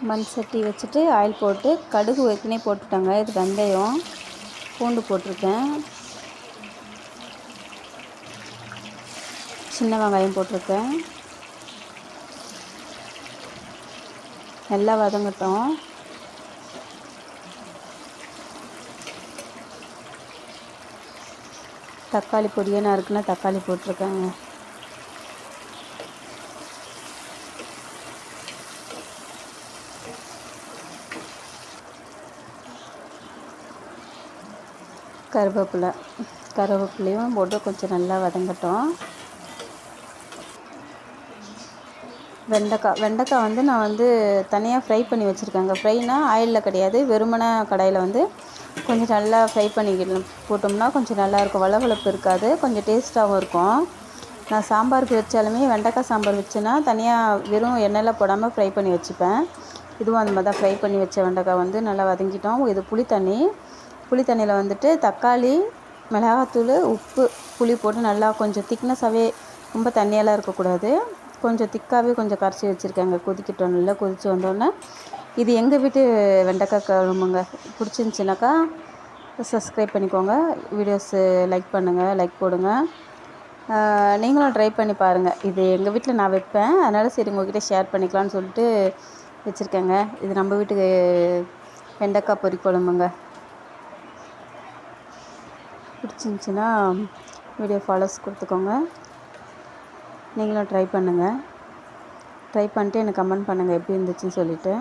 மண் சட்டி வச்சுட்டு ஆயில் போட்டு கடுகு ஏற்கனவே போட்டுட்டாங்க. இது வெந்தயம். பூண்டு போட்டிருக்கேன். சின்ன வெங்காயம் போட்டிருக்கேன். நல்லா வதங்கட்டும். தக்காளி பொடியை இருக்குன்னா தக்காளி போட்டிருக்கேங்க. கருவேப்பிலை. கருவேப்பிலையும் போட்டு கொஞ்சம் நல்லா வதங்கட்டும். வெண்டைக்காய் வெண்டைக்காய் வந்து நான் வந்து தனியாக ஃப்ரை பண்ணி வச்சுருக்கேங்க. ஃப்ரைனா ஆயிலில் கிடையாது. வெறுமன கடையில் வந்து கொஞ்சம் நல்லா ஃப்ரை பண்ணிக்கிடணும் போட்டோம்னா கொஞ்சம் நல்லாயிருக்கும் வளவளப்பு இருக்காது. கொஞ்சம் டேஸ்ட்டாகவும் இருக்கும். நான் சாம்பாருக்கு வச்சாலுமே வெண்டைக்காய் சாம்பார் வச்சேன்னா தனியாக வெறும் எண்ணெயில் போடாமல் ஃப்ரை பண்ணி வச்சுப்பேன். இதுவும் அந்த மாதிரி தான் ஃப்ரை பண்ணி வச்ச வெண்டைக்காய் வந்து நல்லா வதங்கிட்டோம். இது புளி தண்ணி. புளி தண்ணியில் வந்துட்டு தக்காளி மிளகாத்தூள் உப்பு புளி போட்டு நல்லா கொஞ்சம் திக்னஸாகவே ரொம்ப தண்ணியெல்லாம் இருக்கக்கூடாது. கொஞ்சம் திக்காகவே கொஞ்சம் கரைச்சி வச்சுருக்காங்க. கொதிக்கிட்டோம் நல்லா கொதித்து வந்தோடனே. இது எங்கள் வீட்டு வெண்டைக்காய் குழம்புங்க பிடிச்சிருந்துச்சினாக்கா சப்ஸ்கிரைப் பண்ணிக்கோங்க. வீடியோஸு லைக் பண்ணுங்கள் லைக் போடுங்க. நீங்களும் ட்ரை பண்ணி பாருங்கள் இது எங்கள் வீட்டில் நான் வைப்பேன். அதனால் சரி உங்கள்கிட்ட ஷேர் பண்ணிக்கலாம்னு சொல்லிட்டு வச்சுருக்கேங்க. இது நம்ம வீட்டுக்கு வெண்டைக்காய் பொரி குழம்புங்க. பிடிச்சிருந்துச்சின்னா வீடியோ ஃபாலோஸ் கொடுத்துக்கோங்க. நீங்களும் ட்ரை பண்ணுங்கள் ட்ரை பண்ணிட்டு எனக்கு கமெண்ட் பண்ணுங்கள் எப்படி இருந்துச்சுன்னு சொல்லிவிட்டு